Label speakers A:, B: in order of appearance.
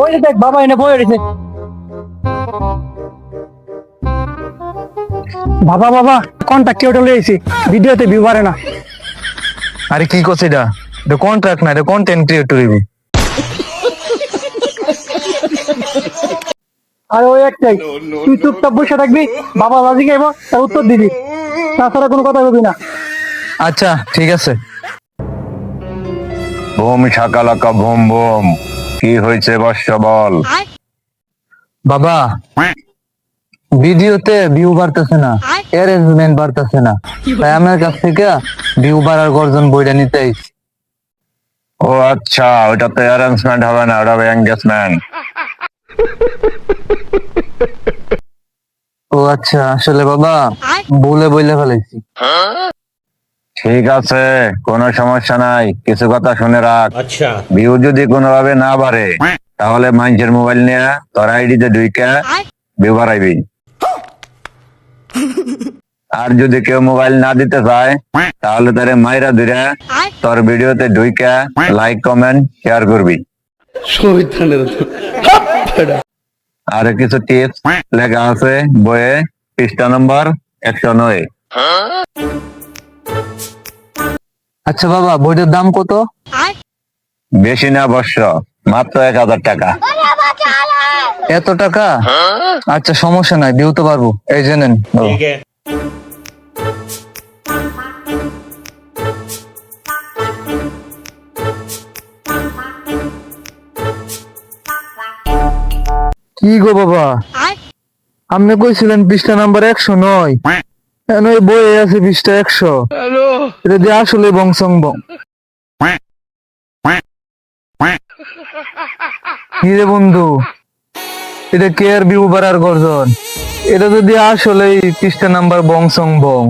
A: ওই দেখ বাবা এনে বই রয়েছে। বাবা বাবা কেউ লইছি ভিডিওতে ভিউ পারে না।
B: আরে কি করছে এটা? এটা কন্ট্রাক্ট না এটা কন্টেন্ট ক্রিয়েটর হইবি
A: আর ওই একটাই তুই চুপচাপ বসে থাকবি বাবা বাজি গাইব তার উত্তর দিবি। তাছাড়া কোনো কথা বলবি না।
B: আচ্ছা ঠিক আছে।
C: বোম শাকালাকা বোম বোম কি হয়েছে বর্ষ বল?
B: বাবা ভিডিওতে ভিউ বাড়তেছে না অ্যারেঞ্জমেন্ট বাড়তেছে না। তাই আমার কাছ থেকে ভিউ বাড়ার গর্জন বইটা নিতে আইছি।
C: ও আচ্ছা ওটা তো অ্যারেঞ্জমেন্ট হবে না ওটা এঙ্গেজমেন্ট
B: ও আচ্ছা আসলে বাবা বলে বইলে ফেলাইছি।
C: ঠিক আছে কোনো সমস্যা নাই। কিছু কথা শুনে রাখ।
D: আচ্ছা।
C: ভিউ যদি কোনোভাবে না বাড়ে তাহলে মানুষের মোবাইল নিয়ে তোর আইডিতে ঢুইকা ভিউ বাড়াইবি আর যদি কেউ মোবাইল না দিতে চায় তাহলে তারে মাইরা দিরা তোর ভিডিওতে ঢুইকা লাইক কমেন্ট শেয়ার করবি। আর কিছু টিপস লেখা আছে বইয়ে পৃষ্ঠা নম্বর একশো নয়। হ্যাঁ?
B: আচ্ছা বাবা বইটার দাম কত?
C: বেশি না অবশ্য মাত্র এক হাজার টাকা।
B: এত টাকা? আচ্ছা সমস্যা নাই দিও তো পারব। এই
D: জেনে
B: কি গো বাবা? আপনি কইছিলেন বিশটা নাম্বার একশো নয়। এই বই আছে বিশটা একশো। এটা দিয়ে আসলে বংশং বং। কি রে বন্ধু? এটা কে আর ভিউ বাড়ার গর্জন? এটা যদি আসলে পৃষ্ঠা নাম্বার বংশং বং।